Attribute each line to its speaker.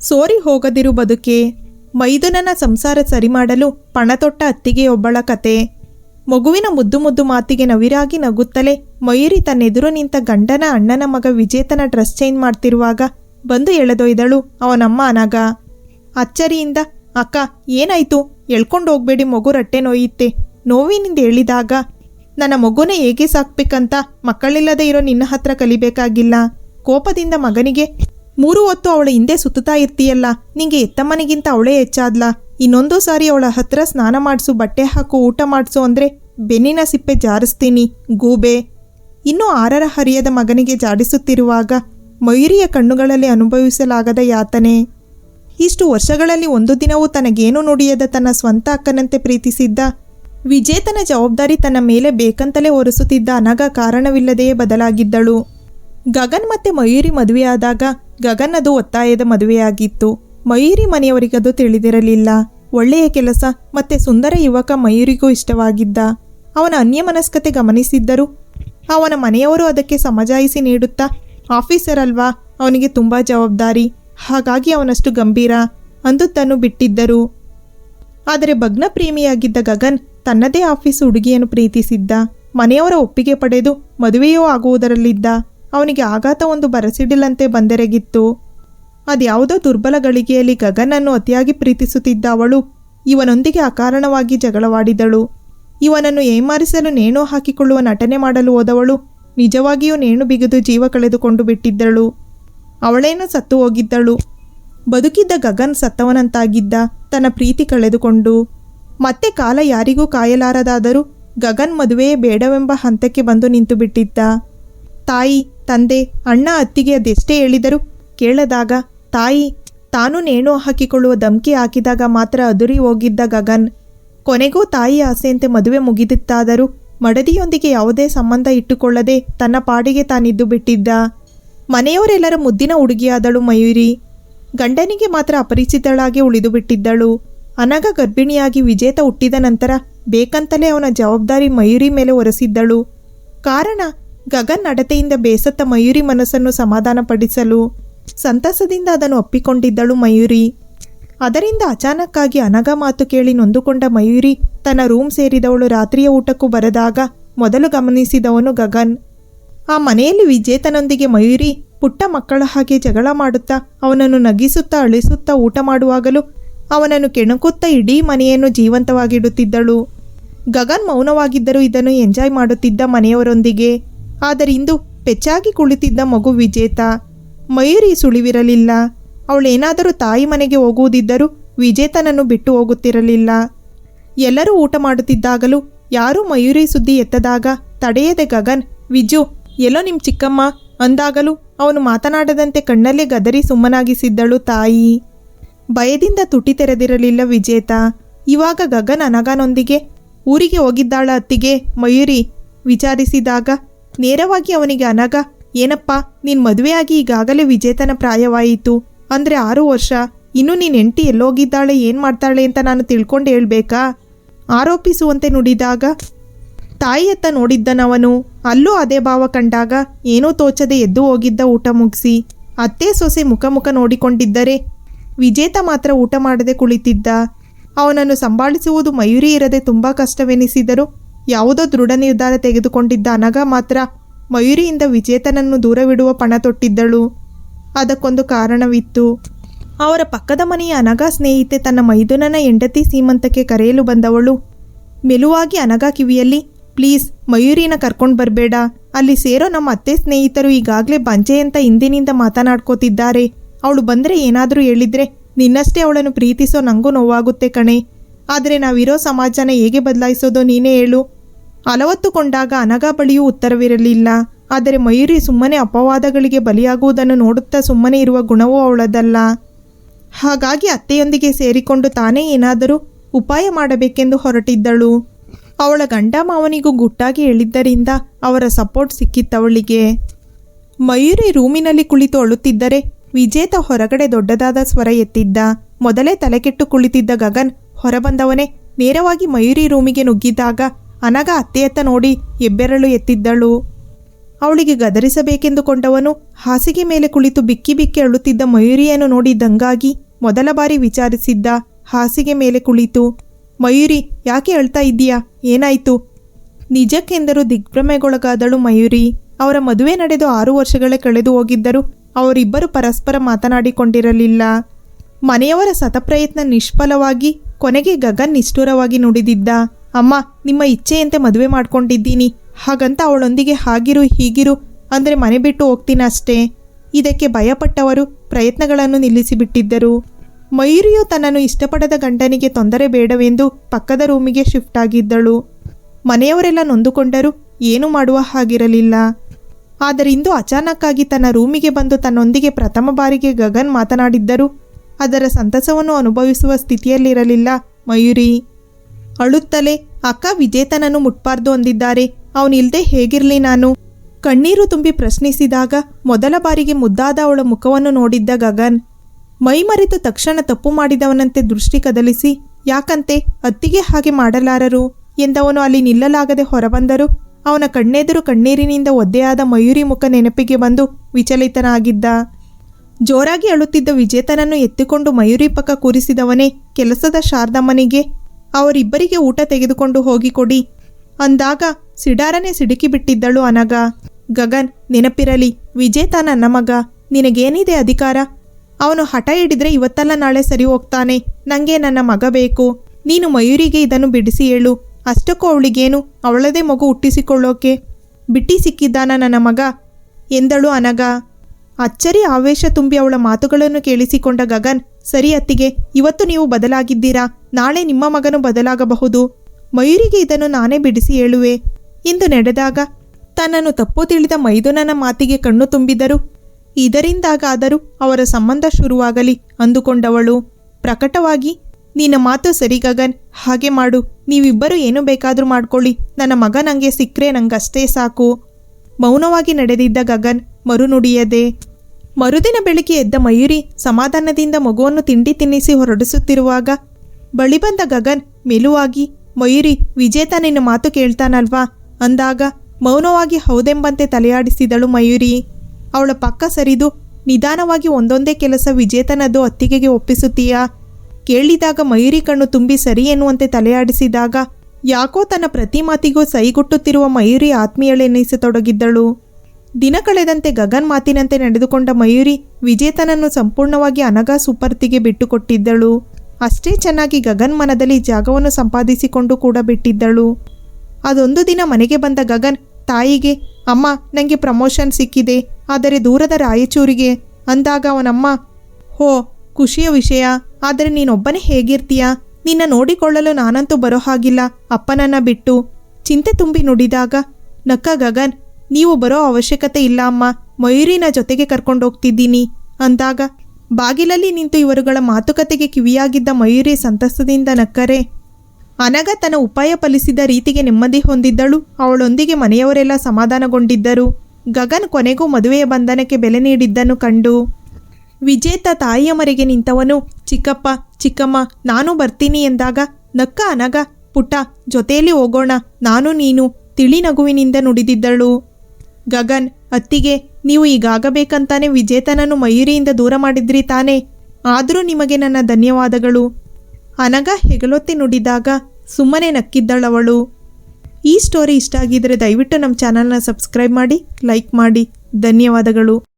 Speaker 1: ಸೋರಿ ಹೋಗದಿರು ಬದುಕೆ. ಮೈದುನನ ಸಂಸಾರ ಸರಿ ಮಾಡಲು ಪಣತೊಟ್ಟ ಅತ್ತಿಗೆಯೊಬ್ಬಳ ಕತೆ. ಮಗುವಿನ ಮುದ್ದು ಮುದ್ದು ಮಾತಿಗೆ ನವಿರಾಗಿ ನಗುತ್ತಲೇ ಮಯೂರಿ ತನ್ನೆದುರು ನಿಂತ ಗಂಡನ ಅಣ್ಣನ ಮಗ ವಿಜೇತನ ಡ್ರೆಸ್ ಚೇಂಜ್ ಮಾಡ್ತಿರುವಾಗ ಬಂದು ಎಳೆದೊಯ್ದಳು ಅವನಮ್ಮ ಅನಗ. ಅಚ್ಚರಿಯಿಂದ, ಅಕ್ಕ, ಏನಾಯ್ತು? ಎಳ್ಕೊಂಡು ಹೋಗ್ಬೇಡಿ, ಮಗು ರಟ್ಟೆ ನೋಯುತ್ತೆ. ನೋವಿನಿಂದ ಹೇಳಿದಾಗ ನನ್ನ ಮಗುನ ಹೇಗೆ ಸಾಕ್ಬೇಕಂತ ಮಕ್ಕಳಿಲ್ಲದೆ ಇರೋ ನಿನ್ನ ಹತ್ರ ಕಲಿಬೇಕಾಗಿಲ್ಲ. ಕೋಪದಿಂದ ಮಗನಿಗೆ ಮೂರು ಹೊತ್ತು ಅವಳ ಹಿಂದೆ ಸುತ್ತುತ್ತಾ ಇರ್ತೀಯಲ್ಲ, ನಿಂಗೆ ಎತ್ತಮ್ಮನಿಗಿಂತ ಅವಳೇ ಹೆಚ್ಚಾದ್ಲ? ಇನ್ನೊಂದು ಸಾರಿ ಅವಳ ಹತ್ರ ಸ್ನಾನ ಮಾಡಿಸು, ಬಟ್ಟೆ ಹಾಕು, ಊಟ ಮಾಡಿಸು ಅಂದ್ರೆ ಬೆನ್ನಿನ ಸಿಪ್ಪೆ ಜಾರಿಸ್ತೀನಿ, ಗೂಬೆ. ಇನ್ನೂ ಆರರ ಹರಿಯದ ಮಗನಿಗೆ ಜಾಡಿಸುತ್ತಿರುವಾಗ ಮಯೂರಿಯ ಕಣ್ಣುಗಳಲ್ಲಿ ಅನುಭವಿಸಲಾಗದ ಯಾತನೆ. ಇಷ್ಟು ವರ್ಷಗಳಲ್ಲಿ ಒಂದು ದಿನವೂ ತನಗೇನು ನುಡಿಯದ ತನ್ನ ಸ್ವಂತ ಅಕ್ಕನಂತೆ ಪ್ರೀತಿಸಿದ್ದ, ವಿಜೇತನ ಜವಾಬ್ದಾರಿ ತನ್ನ ಮೇಲೆ ಬೇಕಂತಲೇ ಒರೆಸುತ್ತಿದ್ದ ಅನಗ ಕಾರಣವಿಲ್ಲದೆಯೇ ಬದಲಾಗಿದ್ದಳು. ಗಗನ್ ಮತ್ತೆ ಮಯೂರಿ ಮದುವೆಯಾದಾಗ ಗಗನ್ ಅದು ಒತ್ತಾಯದ ಮದುವೆಯಾಗಿತ್ತು. ಮಯೂರಿ ಮನೆಯವರಿಗದು ತಿಳಿದಿರಲಿಲ್ಲ. ಒಳ್ಳೆಯ ಕೆಲಸ ಮತ್ತೆ ಸುಂದರ ಯುವಕ ಮಯೂರಿಗೂ ಇಷ್ಟವಾಗಿದ್ದ. ಅವನ ಅನ್ಯಮನಸ್ಕತೆ ಗಮನಿಸಿದ್ದರು ಅವನ ಮನೆಯವರು ಅದಕ್ಕೆ ಸಮಜಾಯಿಸಿ ನೀಡುತ್ತಾ, ಆಫೀಸರ್ ಅಲ್ವಾ? ಅವನಿಗೆ ತುಂಬ ಜವಾಬ್ದಾರಿ. ಹಾಗಾಗಿ ಅವನಷ್ಟು ಗಂಭೀರ ಅಂದು ತನ್ನು ಬಿಟ್ಟಿದ್ದರು. ಆದರೆ ಭಗ್ನ ಪ್ರೇಮಿಯಾಗಿದ್ದ ಗಗನ್ ತನ್ನದೇ ಆಫೀಸ್ ಹುಡುಗಿಯನ್ನು ಪ್ರೀತಿಸಿದ್ದ. ಮನೆಯವರ ಒಪ್ಪಿಗೆ ಪಡೆದು ಮದುವೆಯೂ ಆಗುವುದರಲ್ಲಿದ್ದ. ಅವನಿಗೆ ಆಘಾತ ಒಂದು ಬರಸಿಡಿಲಂತೆ ಬಂದೆರಗಿತ್ತು. ಅದ್ಯಾವುದೋ ದುರ್ಬಲ ಗಳಿಗೆಯಲ್ಲಿ ಗಗನನ್ನು ಅತಿಯಾಗಿ ಪ್ರೀತಿಸುತ್ತಿದ್ದ ಅವಳು ಇವನೊಂದಿಗೆ ಅಕಾರಣವಾಗಿ ಜಗಳವಾಡಿದಳು. ಇವನನ್ನು ಏಮಾರಿಸಲು ನೇಣು ಹಾಕಿಕೊಳ್ಳುವ ನಟನೆ ಮಾಡಲು ಹೋದವಳು ನಿಜವಾಗಿಯೂ ನೇಣು ಬಿಗಿದು ಜೀವ ಕಳೆದುಕೊಂಡು ಬಿಟ್ಟಿದ್ದಳು. ಅವಳೇನು ಸತ್ತು ಹೋಗಿದ್ದಳು. ಬದುಕಿದ್ದ ಗಗನ್ ಸತ್ತವನಂತಾಗಿದ್ದ ತನ್ನ ಪ್ರೀತಿ ಕಳೆದುಕೊಂಡು. ಮತ್ತೆ ಕಾಲ ಯಾರಿಗೂ ಕಾಯಲಾರದಾದರೂ ಗಗನ್ ಮದುವೆಯೇ ಬೇಡವೆಂಬ ಹಂತಕ್ಕೆ ಬಂದು ನಿಂತು ಬಿಟ್ಟಿದ್ದ ತಾಯಿ, ತಂದೆ, ಅಣ್ಣ ಅತ್ತಿಗೆ ಅದೆಷ್ಟೇ ಹೇಳಿದರು ಕೇಳದಾಗ, ತಾಯಿ, ತಾನು ನೇಣು ಹಾಕಿಕೊಳ್ಳುವ ಧಮಕಿ ಹಾಕಿದಾಗ ಮಾತ್ರ ಅದುರಿ ಹೋಗಿದ್ದ ಗಗನ್. ಕೊನೆಗೂ ತಾಯಿ ಆಸೆಯಂತೆ ಮದುವೆ ಮುಗಿದಿತ್ತಾದರೂ ಮಡದಿಯೊಂದಿಗೆ ಯಾವುದೇ ಸಂಬಂಧ ಇಟ್ಟುಕೊಳ್ಳದೆ ತನ್ನ ಪಾಡಿಗೆ ತಾನಿದ್ದು ಬಿಟ್ಟಿದ್ದ. ಮನೆಯವರೆಲ್ಲರ ಮುದ್ದಿನ ಹುಡುಗಿಯಾದಳು ಮಯೂರಿ. ಗಂಡನಿಗೆ ಮಾತ್ರ ಅಪರಿಚಿತಳಾಗಿ ಉಳಿದು ಬಿಟ್ಟಿದ್ದಳು. ಅನಗ ಗರ್ಭಿಣಿಯಾಗಿ ವಿಜೇತ ಹುಟ್ಟಿದ ನಂತರ ಬೇಕಂತಲೇ ಅವನ ಜವಾಬ್ದಾರಿ ಮಯೂರಿ ಮೇಲೆ ಒರೆಸಿದ್ದಳು. ಕಾರಣ ಗಗನ್ ನಡತೆಯಿಂದ ಬೇಸತ್ತ ಮಯೂರಿ ಮನಸ್ಸನ್ನು ಸಮಾಧಾನಪಡಿಸಲು ಸಂತಸದಿಂದ ಅದನ್ನು ಒಪ್ಪಿಕೊಂಡಿದ್ದಳು ಮಯೂರಿ. ಅದರಿಂದ ಅಚಾನಕ್ಕಾಗಿ ಅನಗ ಮಾತು ಕೇಳಿ ನೊಂದುಕೊಂಡ ಮಯೂರಿ ತನ್ನ ರೂಮ್ ಸೇರಿದವಳು ರಾತ್ರಿಯ ಊಟಕ್ಕೂ ಬರದಾಗ ಮೊದಲು ಗಮನಿಸಿದವನು ಗಗನ್. ಆ ಮನೆಯಲ್ಲಿ ವಿಜೇತನೊಂದಿಗೆ ಮಯೂರಿ ಪುಟ್ಟ ಮಕ್ಕಳ ಹಾಗೆ ಜಗಳ ಮಾಡುತ್ತಾ ಅವನನ್ನು ನಗಿಸುತ್ತಾ ಅಳಿಸುತ್ತಾ ಊಟ ಮಾಡುವಾಗಲೂ ಅವನನ್ನು ಕೆಣಕುತ್ತಾ ಇಡೀ ಮನೆಯನ್ನು ಜೀವಂತವಾಗಿಡುತ್ತಿದ್ದಳು. ಗಗನ್ ಮೌನವಾಗಿದ್ದರೂ ಇದನ್ನು ಎಂಜಾಯ್ ಮಾಡುತ್ತಿದ್ದ ಮನೆಯವರೊಂದಿಗೆ ಆದರೆ ಇಂದು ಪೆಚ್ಚಾಗಿ ಕುಳಿತಿದ್ದ ಮಗು ವಿಜೇತ, ಮಯೂರಿ ಸುಳಿವಿರಲಿಲ್ಲ. ಅವಳೇನಾದರೂ ತಾಯಿ ಮನೆಗೆ ಹೋಗುವುದಿದ್ದರೂ ವಿಜೇತನನ್ನು ಬಿಟ್ಟು ಹೋಗುತ್ತಿರಲಿಲ್ಲ. ಎಲ್ಲರೂ ಊಟ ಮಾಡುತ್ತಿದ್ದಾಗಲೂ ಯಾರೂ ಮಯೂರಿ ಸುದ್ದಿ ಎತ್ತದಾಗ ತಡೆಯದೆ ಗಗನ್, ವಿಜು, ಎಲ್ಲೋ ನಿಮ್ಮ ಚಿಕ್ಕಮ್ಮ? ಅಂದಾಗಲೂ ಅವನು ಮಾತನಾಡದಂತೆ ಕಣ್ಣಲ್ಲೇ ಗದರಿ ಸುಮ್ಮನಾಗಿಸಿದ್ದಳು ತಾಯಿ. ಭಯದಿಂದ ತುಟಿ ತೆರೆದಿರಲಿಲ್ಲ ವಿಜೇತ. ಇವಾಗ ಗಗನ್ ಅನಗನೊಂದಿಗೆ ಊರಿಗೆ ಹೋಗಿದ್ದಾಳ ಅತ್ತಿಗೆ ಮಯೂರಿ ವಿಚಾರಿಸಿದಾಗ ನೇರವಾಗಿ ಅವನಿಗೆ ಅನಗ, ಏನಪ್ಪ, ನಿನ್ ಮದುವೆಯಾಗಿ ಈಗಾಗಲೇ ವಿಜೇತನ ಪ್ರಾಯವಾಯಿತು, ಅಂದ್ರೆ ಆರು ವರ್ಷ, ಇನ್ನು ನೀನ್ ಹೆಂಡತಿ ಎಲ್ಲೋಗಿದ್ದಾಳೆ, ಏನ್ ಮಾಡ್ತಾಳೆ ಅಂತ ನಾನು ತಿಳ್ಕೊಂಡು ಹೇಳ್ಬೇಕಾ? ಆರೋಪಿಸುವಂತೆ ನುಡಿದಾಗ ತಾಯಿಯತ್ತ ನೋಡಿದ್ದನವನು, ಅಲ್ಲೂ ಅದೇ ಭಾವ ಕಂಡಾಗ, ಏನೂ ತೋಚದೆ ಎದ್ದು ಹೋಗಿದ್ದ ಊಟ ಮುಗಿಸಿ, ಅತ್ತೆ ಸೊಸೆ ಮುಖ ಮುಖ ನೋಡಿಕೊಂಡಿದ್ದರೆ, ವಿಜೇತ ಮಾತ್ರ ಊಟ ಮಾಡದೆ ಕುಳಿತಿದ್ದ. ಅವನನ್ನು ಸಂಭಾಳಿಸುವುದು ಮಯೂರಿ ಇರದೆ ತುಂಬಾ ಕಷ್ಟವೆನಿಸಿದರೂ. ಯಾವುದೋ ದೃಢ ನಿರ್ಧಾರ ತೆಗೆದುಕೊಂಡಿದ್ದ ಅನಗ ಮಾತ್ರ ಮಯೂರಿಯಿಂದ ವಿಜೇತನನ್ನು ದೂರವಿಡುವ ಪಣ ತೊಟ್ಟಿದ್ದಳು. ಅದಕ್ಕೊಂದು ಕಾರಣವಿತ್ತು. ಅವರ ಪಕ್ಕದ ಮನೆಯ ಅನಗ ಸ್ನೇಹಿತೆ ತನ್ನ ಮೈದುನನ ಹೆಂಡತಿ ಸೀಮಂತಕ್ಕೆ ಕರೆಯಲು ಬಂದವಳು. ಮೆಲುವಾಗಿ ಅನಗ ಕಿವಿಯಲ್ಲಿ, ಪ್ಲೀಸ್, ಮಯೂರಿನ ಕರ್ಕೊಂಡು ಬರಬೇಡ. ಅಲ್ಲಿ ಸೇರೋ ನಮ್ಮ ಅತ್ತೆ ಸ್ನೇಹಿತರು ಈಗಾಗಲೇ ಬಂಜೆ ಅಂತ ಹಿಂದಿನಿಂದ ಮಾತನಾಡ್ಕೋತಿದ್ದಾರೆ. ಅವಳು ಬಂದರೆ ಏನಾದರೂ ಹೇಳಿದ್ರೆ ನಿನ್ನಷ್ಟೇ ಅವಳನ್ನು ಪ್ರೀತಿಸೋ ನಂಗೂ ನೋವಾಗುತ್ತೆ ಕಣೆ. ಆದರೆ ನಾವಿರೋ ಸಮಾಜನ ಹೇಗೆ ಬದಲಾಯಿಸೋದು ನೀನೇ ಹೇಳು. ಅಲವತ್ತುಕೊಂಡಾಗ ಅನಗ ಬಳಿಯೂ ಉತ್ತರವಿರಲಿಲ್ಲ. ಆದರೆ ಮಯೂರಿ ಸುಮ್ಮನೆ ಅಪವಾದಗಳಿಗೆ ಬಲಿಯಾಗುವುದನ್ನು ನೋಡುತ್ತಾ ಸುಮ್ಮನೆ ಇರುವ ಗುಣವೂ ಅವಳದಲ್ಲ. ಹಾಗಾಗಿ ಅತ್ತೆಯೊಂದಿಗೆ ಸೇರಿಕೊಂಡು ತಾನೇ ಏನಾದರೂ ಉಪಾಯ ಮಾಡಬೇಕೆಂದು ಹೊರಟಿದ್ದಳು. ಅವಳ ಗಂಡ ಮಾವನಿಗೂ ಗುಟ್ಟಾಗಿ ಹೇಳಿದ್ದರಿಂದ ಅವರ ಸಪೋರ್ಟ್ ಸಿಕ್ಕಿತ್ತವಳಿಗೆ ಮಯೂರಿ ರೂಮಿನಲ್ಲಿ ಕುಳಿತು ಅಳುತ್ತಿದ್ದರೆ ವಿಜೇತ ಹೊರಗಡೆ ದೊಡ್ಡದಾದ ಸ್ವರ ಎತ್ತಿದ್ದ. ಮೊದಲೇ ತಲೆಕೆಟ್ಟು ಕುಳಿತಿದ್ದ ಗಗನ್ ಹೊರಬಂದವನೇ ನೇರವಾಗಿ ಮಯೂರಿ ರೂಮಿಗೆ ನುಗ್ಗಿದಾಗ ಅನಗ ಅತ್ತೆಯತ್ತ ನೋಡಿ ಎಬ್ಬೆರಳು ಎತ್ತಿದ್ದಳು. ಅವಳಿಗೆ ಗದರಿಸಬೇಕೆಂದುಕೊಂಡವನು ಹಾಸಿಗೆ ಮೇಲೆ ಕುಳಿತು ಬಿಕ್ಕಿ ಬಿಕ್ಕಿ ಅಳುತ್ತಿದ್ದ ಮಯೂರಿಯನ್ನು ನೋಡಿ ದಂಗಾಗಿ ಮೊದಲ ಬಾರಿ ವಿಚಾರಿಸಿದ್ದ ಹಾಸಿಗೆ ಮೇಲೆ ಕುಳಿತು, ಮಯೂರಿ, ಯಾಕೆ ಅಳ್ತಾ ಇದ್ದೀಯಾ? ಏನಾಯ್ತು? ನಿಜಕ್ಕೆಂದರೂ ದಿಗ್ಭ್ರಮೆಗೊಳಗಾದಳು ಮಯೂರಿ. ಅವರ ಮದುವೆ ನಡೆದು ಆರು ವರ್ಷಗಳೇ ಕಳೆದು ಹೋಗಿದ್ದರು ಅವರಿಬ್ಬರು ಪರಸ್ಪರ ಮಾತನಾಡಿಕೊಂಡಿರಲಿಲ್ಲ. ಮನೆಯವರ ಸತಪ್ರಯತ್ನ ನಿಷ್ಫಲವಾಗಿ ಕೊನೆಗೆ ಗಗನ್ ನಿಷ್ಠುರವಾಗಿ ನುಡಿದಿದ್ದ. ಅಮ್ಮ, ನಿಮ್ಮ ಇಚ್ಛೆಯಂತೆ ಮದುವೆ ಮಾಡ್ಕೊಂಡಿದ್ದೀನಿ. ಹಾಗಂತ ಅವಳೊಂದಿಗೆ ಹಾಗಿರು, ಹೀಗಿರು. ಅಂದರೆ ಮನೆ ಬಿಟ್ಟು ಹೋಗ್ತೀನಿ ಅಷ್ಟೇ. ಇದಕ್ಕೆ ಭಯಪಟ್ಟವರು ಪ್ರಯತ್ನಗಳನ್ನು ನಿಲ್ಲಿಸಿಬಿಟ್ಟಿದ್ದರು. ಮಯೂರಿಯು ತನ್ನನ್ನು ಇಷ್ಟಪಡದ ಗಂಡನಿಗೆ ತೊಂದರೆ ಬೇಡವೆಂದು ಪಕ್ಕದ ರೂಮಿಗೆ ಶಿಫ್ಟ್ ಆಗಿದ್ದಳು. ಮನೆಯವರೆಲ್ಲ ನೊಂದುಕೊಂಡರೂ ಏನು ಮಾಡುವ ಹಾಗಿರಲಿಲ್ಲ. ಆದರೆ ಇಂದು ಅಚಾನಕ್ಕಾಗಿ ತನ್ನ ರೂಮಿಗೆ ಬಂದು ತನ್ನೊಂದಿಗೆ ಪ್ರಥಮ ಬಾರಿಗೆ ಗಗನ್ ಮಾತನಾಡಿದ್ದರು ಅದರ ಸಂತಸವನ್ನು ಅನುಭವಿಸುವ ಸ್ಥಿತಿಯಲ್ಲಿರಲಿಲ್ಲ ಮಯೂರಿ. ಅಳುತ್ತಲೇ ಅಕ್ಕ ವಿಜೇತನನ್ನು ಮುಟ್ಬಾರ್ದು ಅಂದಿದ್ದಾರೆ. ಅವನಿಲ್ದೆ ಹೇಗಿರಲಿ ನಾನು? ಕಣ್ಣೀರು ತುಂಬಿ ಪ್ರಶ್ನಿಸಿದಾಗ ಮೊದಲ ಬಾರಿಗೆ ಮುದ್ದಾದ ಅವಳ ಮುಖವನ್ನು ನೋಡಿದ್ದ ಗಗನ್ ಮೈಮರೆತು ತಕ್ಷಣ ತಪ್ಪು ಮಾಡಿದವನಂತೆ ದೃಷ್ಟಿ ಕದಲಿಸಿ, ಯಾಕಂತೆ ಅತ್ತಿಗೆ ಹಾಗೆ ಮಾಡಲಾರರು? ಎಂದವನು ಅಲ್ಲಿ ನಿಲ್ಲಲಾಗದೆ ಹೊರಬಂದರು. ಅವನ ಕಣ್ಣೆದುರು ಕಣ್ಣೀರಿನಿಂದ ಒದ್ದೆಯಾದ ಮಯೂರಿ ಮುಖ ನೆನಪಿಗೆ ಬಂದು ವಿಚಲಿತನಾಗಿದ್ದ. ಜೋರಾಗಿ ಅಳುತ್ತಿದ್ದ ವಿಜೇತನನ್ನು ಎತ್ತಿಕೊಂಡು ಮಯೂರಿ ಪಕ್ಕ ಕೂರಿಸಿದವನೇ ಕೆಲಸದ ಶಾರದಮ್ಮನಿಗೆ ಅವರಿಬ್ಬರಿಗೆ ಊಟ ತೆಗೆದುಕೊಂಡು ಹೋಗಿ ಕೊಡಿ. ಅಂದಾಗ ಸಿಡಾರನೇ ಸಿಡುಕಿ ಬಿಟ್ಟಿದ್ದಳು ಅನಗ. ಗಗನ್, ನೆನಪಿರಲಿ ವಿಜೇತ ನನ್ನ ಮಗ. ನಿನಗೇನಿದೆ ಅಧಿಕಾರ? ಅವನು ಹಠ ಹಿಡಿದ್ರೆ ಇವತ್ತಲ್ಲ ನಾಳೆ ಸರಿ ಹೋಗ್ತಾನೆ. ನಂಗೆ ನನ್ನ ಮಗ ಬೇಕು. ನೀನು ಮಯೂರಿಗೆ ಇದನ್ನು ಬಿಡಿಸಿ ಹೇಳು. ಅಷ್ಟಕ್ಕೂ ಅವಳಿಗೇನು? ಅವಳದೇ ಮಗು ಹುಟ್ಟಿಸಿಕೊಳ್ಳೋಕೆ. ಬಿಟ್ಟಿ ಸಿಕ್ಕಿದ್ದಾನ ನನ್ನ ಮಗ? ಎಂದಳು ಅನಗ. ಅಚ್ಚರಿ ಆವೇಶ ತುಂಬಿ ಅವಳ ಮಾತುಗಳನ್ನು ಕೇಳಿಸಿಕೊಂಡ ಗಗನ್, ಸರಿ ಅತ್ತಿಗೆ, ಇವತ್ತು ನೀವು ಬದಲಾಗಿದ್ದೀರಾ? ನಾಳೆ ನಿಮ್ಮ ಮಗನು ಬದಲಾಗಬಹುದು. ಮಯೂರಿಗೆ ಇದನ್ನು ನಾನೇ ಬಿಡಿಸಿ ಹೇಳುವೆ. ಇಂದು ನಡೆದಾಗ, ತನ್ನನ್ನು ತಪ್ಪು ತಿಳಿದ ಮೈದುನನ ಮಾತಿಗೆ ಕಣ್ಣು ತುಂಬಿದರು. ಇದರಿಂದಾಗಾದರೂ ಅವರ ಸಂಬಂಧ ಶುರುವಾಗಲಿ, ಅಂದುಕೊಂಡವಳು. ಪ್ರಕಟವಾಗಿ, ನಿನ್ನ ಮಾತು ಸರಿ ಗಗನ್. ಹಾಗೆ ಮಾಡು. ನೀವಿಬ್ಬರು ಏನು ಬೇಕಾದರೂ ಮಾಡ್ಕೊಳ್ಳಿ. ನನ್ನ ಮಗ ನನಗೆ ಸಿಕ್ಕರೆ ನಂಗಷ್ಟೇ ಸಾಕು. ಮೌನವಾಗಿ ನಡೆದಿದ್ದ ಗಗನ್ ಮರುನುಡಿಯದೆ ಮರುದಿನ ಬೆಳಿಗ್ಗೆ ಎದ್ದ ಮಯೂರಿ ಸಮಾಧಾನದಿಂದ ಮಗುವನ್ನು ತಿಂಡಿ ತಿನ್ನಿಸಿ ಹೊರಡಿಸುತ್ತಿರುವಾಗ ಬಳಿ ಬಂದ ಗಗನ್ ಮೆಲುವಾಗಿ, ಮಯೂರಿ, ವಿಜೇತ ನಿನ್ನ ಮಾತು ಕೇಳ್ತಾನಲ್ವಾ? ಅಂದಾಗ ಮೌನವಾಗಿ ಹೌದೆಂಬಂತೆ ತಲೆಯಾಡಿಸಿದಳು ಮಯೂರಿ. ಅವಳ ಪಕ್ಕ ಸರಿದು, ನಿಧಾನವಾಗಿ ಒಂದೊಂದೇ ಕೆಲಸ ವಿಜೇತನದ್ದು ಅತ್ತಿಗೆಗೆ ಒಪ್ಪಿಸುತ್ತೀಯಾ? ಕೇಳಿದಾಗ ಮಯೂರಿ ಕಣ್ಣು ತುಂಬಿ ಸರಿ ಎನ್ನುವಂತೆ ತಲೆಯಾಡಿಸಿದಾಗ, ಯಾಕೋ ತನ್ನ ಪ್ರತಿ ಮಾತಿಗೂ ಸೈಗುಟ್ಟುತ್ತಿರುವ ಮಯೂರಿ ಆತ್ಮೀಯಳೆನಿಸತೊಡಗಿದ್ದಳು. ದಿನ ಕಳೆದಂತೆ ಗಗನ್ ಮಾತಿನಂತೆ ನಡೆದುಕೊಂಡ ಮಯೂರಿ ವಿಜೇತನನ್ನು ಸಂಪೂರ್ಣವಾಗಿ ಅನಗ ಸುಪರ್ತಿಗೆ ಬಿಟ್ಟುಕೊಟ್ಟಿದ್ದಳು. ಅಷ್ಟೇ ಚೆನ್ನಾಗಿ ಗಗನ್ ಮನದಲ್ಲಿ ಜಾಗವನ್ನು ಸಂಪಾದಿಸಿಕೊಂಡು ಕೂಡ ಬಿಟ್ಟಿದ್ದಳು. ಅದೊಂದು ದಿನ ಮನೆಗೆ ಬಂದ ಗಗನ್, ತಾಯಿಗೆ, ಅಮ್ಮ ನನಗೆ ಪ್ರಮೋಷನ್ ಸಿಕ್ಕಿದೆ. ಆದರೆ ದೂರದ ರಾಯಚೂರಿಗೆ. ಅಂದಾಗ ಅವನಮ್ಮ, ಹೋ, ಖುಷಿಯ ವಿಷಯ. ಆದರೆ ನೀನೊಬ್ಬನೇ ಹೇಗಿರ್ತೀಯ? ನಿನ್ನ ನೋಡಿಕೊಳ್ಳಲು ನಾನಂತೂ ಬರೋ ಹಾಗಿಲ್ಲ. ಅಪ್ಪನನ್ನ ಬಿಟ್ಟು. ಚಿಂತೆ ತುಂಬಿ ನುಡಿದಾಗ, ನಕ್ಕ ಗಗನ್ ನೀವು ಬರೋ ಅವಶ್ಯಕತೆ ಇಲ್ಲ, ಅಮ್ಮ. ಮಯೂರಿನ ಜೊತೆಗೆ ಕರ್ಕೊಂಡೋಗ್ತಿದ್ದೀನಿ ಅಂದಾಗ, ಬಾಗಿಲಲ್ಲಿ ನಿಂತು ಇವರುಗಳ ಮಾತುಕತೆಗೆ ಕಿವಿಯಾಗಿದ್ದ ಮಯೂರಿ ಸಂತಸದಿಂದ ನಕ್ಕರೆ. ಅನಗ ತನ್ನ ಉಪಾಯ ಫಲಿಸಿದ ರೀತಿಗೆ ನೆಮ್ಮದಿ ಹೊಂದಿದ್ದಳು. ಅವಳೊಂದಿಗೆ ಮನೆಯವರೆಲ್ಲ ಸಮಾಧಾನಗೊಂಡಿದ್ದರು. ಗಗನ್ ಕೊನೆಗೂ ಮದುವೆಯ ಬಂಧನಕ್ಕೆ ಬೆಲೆ ನೀಡಿದ್ದನ್ನು ಕಂಡು, ವಿಜೇತ ತಾಯಿಯ ಮರೆಗೆ ನಿಂತವನು, ಚಿಕ್ಕಪ್ಪ, ಚಿಕ್ಕಮ್ಮ, ನಾನು ಬರ್ತೀನಿ ಎಂದಾಗ, ನಕ್ಕ, ಅನಗ, ಪುಟ್ಟ, ಜೊತೆಯಲ್ಲಿ ಹೋಗೋಣ. ನಾನು, ನೀನು, ತಿಳಿ ನಗುವಿನಿಂದ ನುಡಿದಿದ್ದಳು. ಗಗನ್, ಅತ್ತಿಗೆ, ನೀವು ಈಗಾಗಬೇಕಂತಾನೆ ವಿಜೇತನನ್ನು ಮಯೂರಿಯಿಂದ ದೂರ ಮಾಡಿದ್ರಿ ತಾನೇ. ಆದರೂ ನಿಮಗೆ ನನ್ನ ಧನ್ಯವಾದಗಳು. ಅನಗ ಹೆಗಲೊತ್ತಿ ನುಡಿದಾಗ ಸುಮ್ಮನೆ ನಕ್ಕಿದ್ದಳವಳು. ಈ ಸ್ಟೋರಿ ಇಷ್ಟ ಆಗಿದ್ರೆ ದಯವಿಟ್ಟು ನಮ್ಮ ಚಾನಲ್ನ ಸಬ್ಸ್ಕ್ರೈಬ್ ಮಾಡಿ ಲೈಕ್ ಮಾಡಿ. ಧನ್ಯವಾದಗಳು.